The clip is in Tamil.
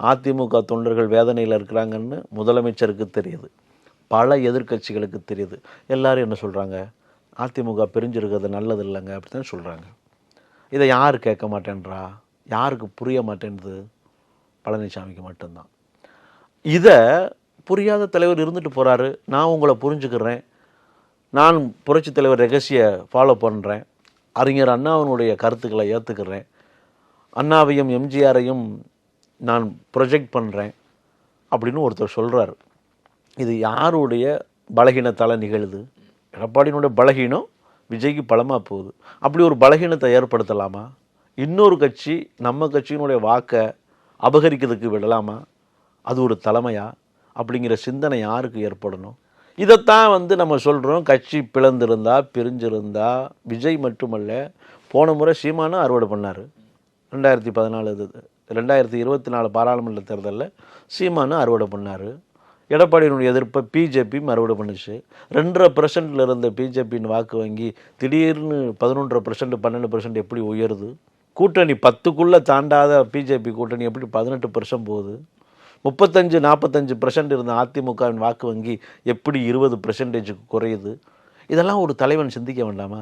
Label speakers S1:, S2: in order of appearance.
S1: அதிமுக தொண்டர்கள் வேதனையில் இருக்கிறாங்கன்னு முதலமைச்சருக்கு தெரியுது. பல எதிர்க்கட்சிகளுக்கு தெரியுது. எல்லாரும் என்ன சொல்கிறாங்க அதிமுக பிரிஞ்சிருக்கிறது நல்லது இல்லைங்க அப்படி தான் சொல்கிறாங்க இதை யார் கேட்க மாட்டேன்றா? யாருக்கு புரிய மாட்டேன்து பழனிசாமிக்கு மட்டும்தான். இதை புரியாத தலைவர் இருந்துட்டு போகிறாரு நான் உங்களை புரிஞ்சுக்கிறேன். நான் புரட்சித் தலைவர் ரகசிய ஃபாலோ பண்ணுறேன் அறிஞர் அண்ணாவினுடைய கருத்துக்களை ஏற்றுக்கிறேன் அண்ணாவையும் எம்ஜிஆரையும் நான் ப்ரொஜெக்ட் பண்ணுறேன் அப்படின்னு ஒருத்தர் சொல்கிறாரு இது யாருடைய பலகீனத்தால் நிகழுது? எடப்பாடியினுடைய பலகீனம் விஜய்க்கு பலமாக போகுது. அப்படி ஒரு பலகீனத்தை ஏற்படுத்தலாமா? இன்னொரு கட்சி நம்ம கட்சியினுடைய வாக்கை அபகரிக்கிறதுக்கு விடலாமா? அது ஒரு தலைமையா? அப்படிங்கிற சிந்தனை யாருக்கு ஏற்படணும்? இதைத்தான் வந்து நம்ம சொல்கிறோம் கட்சி பிளந்திருந்தா பிரிஞ்சிருந்தா விஜய் மட்டுமல்ல போன முறை சீமானும் அறுவடை பண்ணார். ரெண்டாயிரத்தி பதினாலு இது. ரெண்டாயிரத்தி இருபத்தி நாலு பாராளுமன்ற தேர்தலில் சீமானும் அறுவடை பண்ணார். எடப்பாடியினுடைய எதிர்ப்பை பிஜேபியும் அறுவடை பண்ணுச்சு. ரெண்டரை பர்சன்டில் இருந்த பிஜேபியின் வாக்கு வங்கி திடீர்னு பதினொன்றரை பர்சன்ட் பன்னெண்டு பர்சன்ட் எப்படி உயருது? கூட்டணி பத்துக்குள்ளே தாண்டாத பிஜேபி கூட்டணி எப்படி பதினெட்டு பர்சன்ட் போகுது? முப்பத்தஞ்சு நாற்பத்தஞ்சு பர்சன்ட் இருந்த அதிமுகவின் வாக்கு வங்கி எப்படி இருபது பர்சன்டேஜுக்கு குறையுது? இதெல்லாம் ஒரு தலைவன் சிந்திக்க வேண்டாமா?